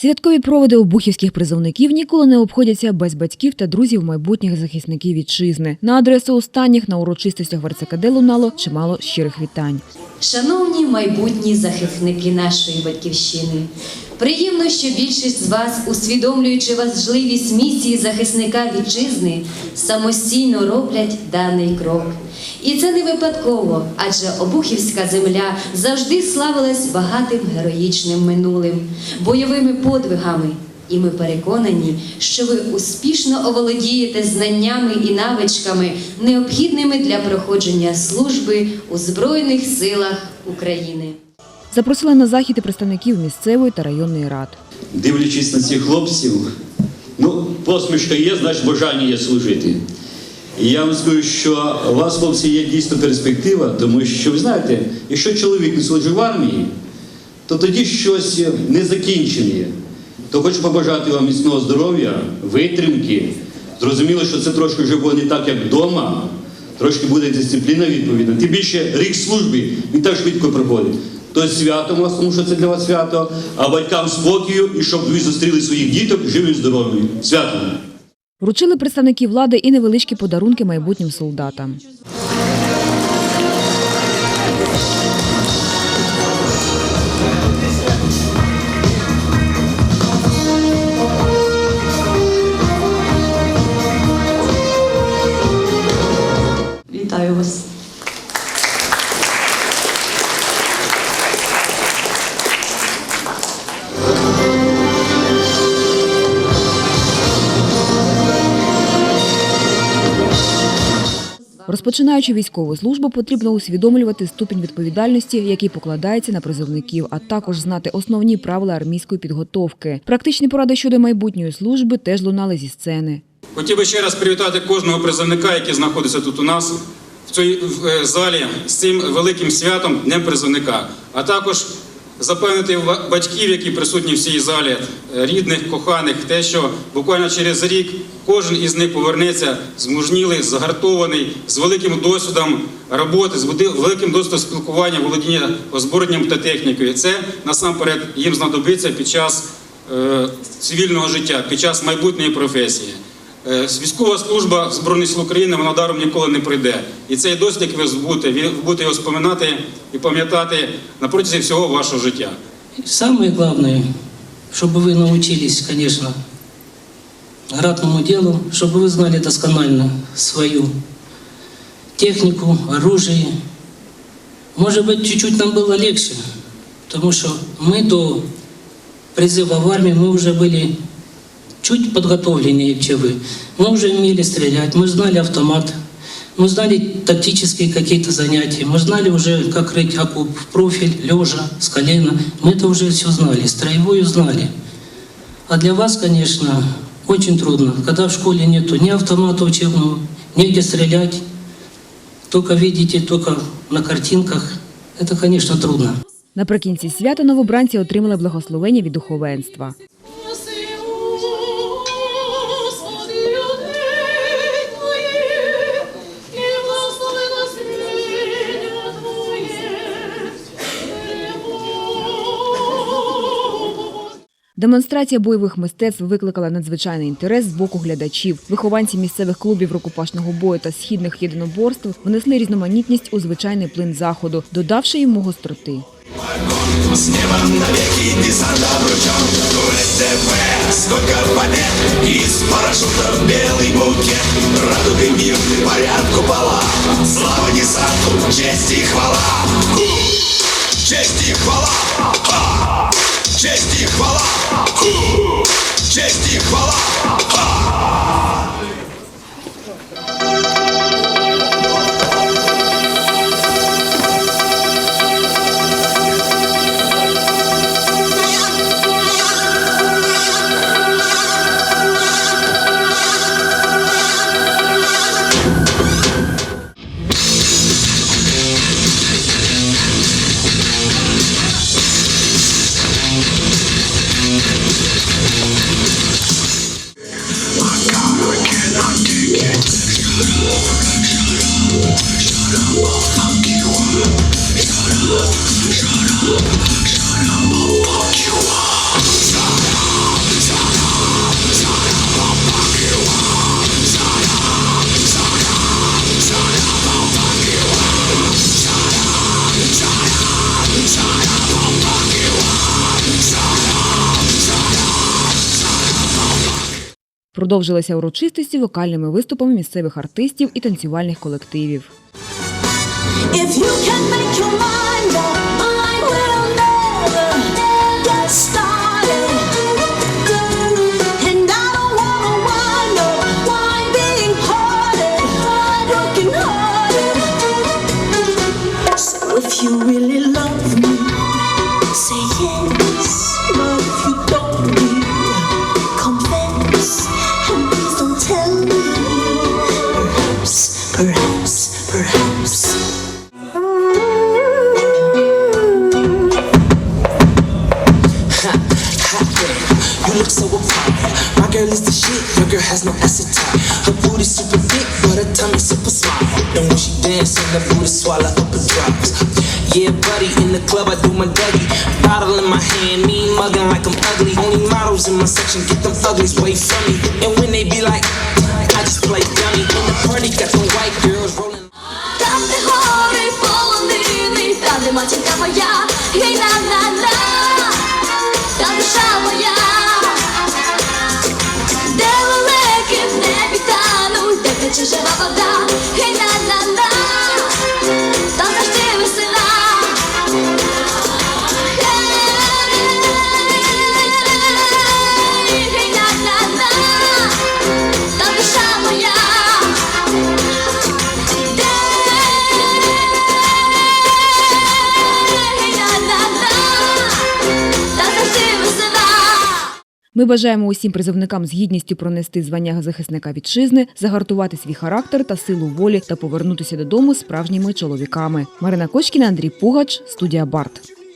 Святкові проводи обухівських призовників ніколи не обходяться без батьків та друзів майбутніх захисників вітчизни. На адресу останніх на урочистостях в РЦКД лунало чимало щирих вітань. Шановні майбутні захисники нашої батьківщини, приємно, що більшість з вас, усвідомлюючи важливість місії захисника вітчизни, самостійно роблять даний крок. І це не випадково, адже Обухівська земля завжди славилась багатим героїчним минулим, бойовими подвигами. І ми переконані, що ви успішно оволодієте знаннями і навичками, необхідними для проходження служби у Збройних силах України. Запросили на захід і представників місцевої та районної рад. дивлячись на цих хлопців, ну, посмішка є, значить бажання є служити. І я вам скажу, що у вас, хлопці, є дійсно перспектива, тому що, ви знаєте, якщо чоловік не служить в армії, то тоді щось не закінчене. То хочу побажати вам міцного здоров'я, витримки. Зрозуміло, що це трошки вже буде не так, як вдома, трошки буде дисципліна відповідна. Тим більше рік служби він так швидко проходить. То свято у вас, тому що це для вас свято, а батькам спокою і щоб ви зустріли своїх діток живі і здорові. Свято! Вручили представники влади і невеличкі подарунки майбутнім солдатам. Вітаю вас. Розпочинаючи військову службу, потрібно усвідомлювати ступінь відповідальності, який покладається на призовників, а також знати основні правила армійської підготовки. Практичні поради щодо майбутньої служби теж лунали зі сцени. Хотів би ще раз привітати кожного призовника, який знаходиться тут у нас в цій е, залі з цим великим святом Днем призовника, а також запевнити батьків, які присутні в цій залі, е, рідних, коханих, те, що буквально через рік кожен із них повернеться змужнілий, загартований, з великим досвідом роботи, з великим досвідом спілкування, володіння озброєнням та технікою. Це насамперед їм знадобиться під час е, цивільного життя, під час майбутньої професії. Е, Військова служба Збройних сил України вона даром ніколи не прийде. І цей досвід, як ви збудете, ви будете його споминати і пам'ятати на протязі всього вашого життя. Самое главное, чтобы вы научились, конечно, ратному делу, чтобы вы знали досконально свою технику, оружие. Может быть, чуть-чуть нам было легче, потому что мы до призыва в армию, мы уже были чуть подготовленнее, чем вы. Мы уже умели стрелять, мы знали автомат, мы знали тактические какие-то занятия, мы знали уже, как рыть окоп в профиль, лежа, с колена. Мы это уже все знали, строевую знали. А для вас, конечно, очень трудно, когда в школе нету ни автомата учебного, негде стрелять, только видите, только на картинках. Это, конечно, трудно. Наприкінці свята новобранці отримали благословення від духовенства. Демонстрація бойових мистецтв викликала надзвичайний інтерес з боку глядачів. Вихованці місцевих клубів рукопашного бою та східних єдиноборств внесли різноманітність у звичайний плин заходу, додавши йому гостроти. С Voila! Продовжилися урочистості вокальними виступами місцевих артистів і танцювальних колективів. Perhaps, perhaps, look so apart. My girl is the shit. Your girl has no acetone. Her booty super thick, but her tummy super small. And when she dancing, the booty swallow up her drugs. Yeah, buddy, in the club I do my dougie. Bottle in my hand, me mugging like I'm ugly. Only models in my section get them uglies way from me. And when they be like, Ми бажаємо усім призовникам з гідністю пронести звання захисника вітчизни, загартувати свій характер та силу волі та повернутися додому справжніми чоловіками. Марина Кочкіна, Андрій Пугач, студія Барт.